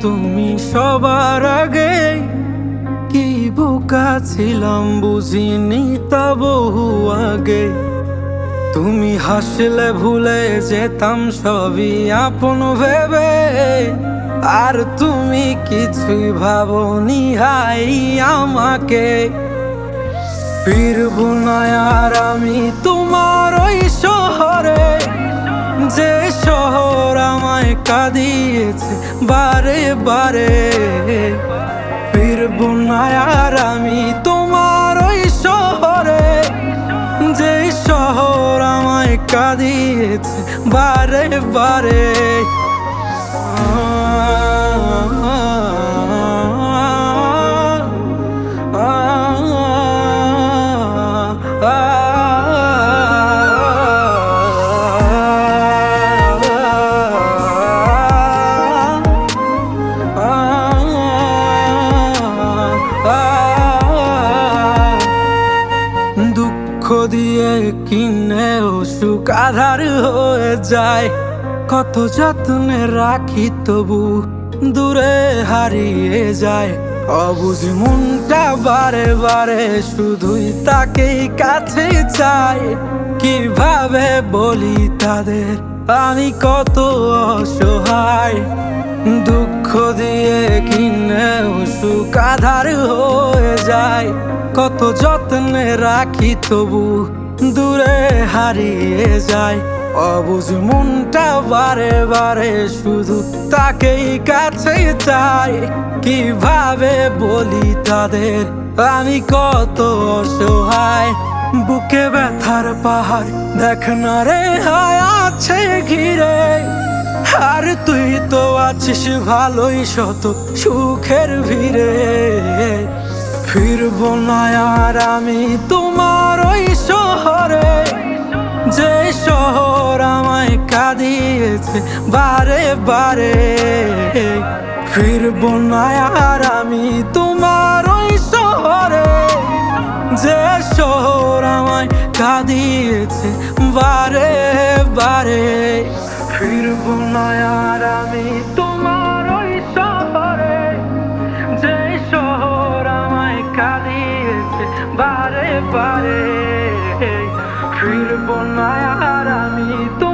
তুমি সবার আগে। কি বোকা ছিলাম বুঝিনি তা বহু আগে। তুমি হাসলে ভুলে যেতাম সবই আপন ভেবে। আর তুমি কিছুই ভাবনি, হাই আমাকে। ফিরবো না আর আমি তোমার ওই শহরে। আমায় দিয়েছে বারে বারে ফিরবো না আর আমি তোমার ওই শহরে যে শহর আমায় কাঁদিয়েছে বারে বারে দিয়ে কিনে সুখ আধার হয়ে যায়। কত যত্নে রাখি তবু দূরে হারিয়ে যায়। অবুঝ মনটা বারে বারে শুধুই তাকেই কাছে চায়। কীভাবে বলি তাদের, আমি কত অসহায়। দুঃখ দিয়ে কিনে সুখ আধার হয়ে যায়। কত যত্নে রাখি তবু দূরে হারিয়ে যায় অবুঝ মনটা বারে বারে শুধু তাকেই কাছে চাই। কীভাবে বলি তাদের, আমি কত অসহায়। বুকে ব্যথার পাহাড় দেখ না রে আছে ঘিরে। আর তুই তো আছিস ভালোই শত সুখের ভিড়ে। ফিরবো না আর আমি তোমার ওই শহরে। যে শহর আমায় কাঁদিয়েছে বারে বারে। ফিরবো না আর আমি তোমার ওই শহরে। যে শহর আমায় কাঁদিয়েছে বারে বারে। ফিরবো না ফিরবো না আর আমি তো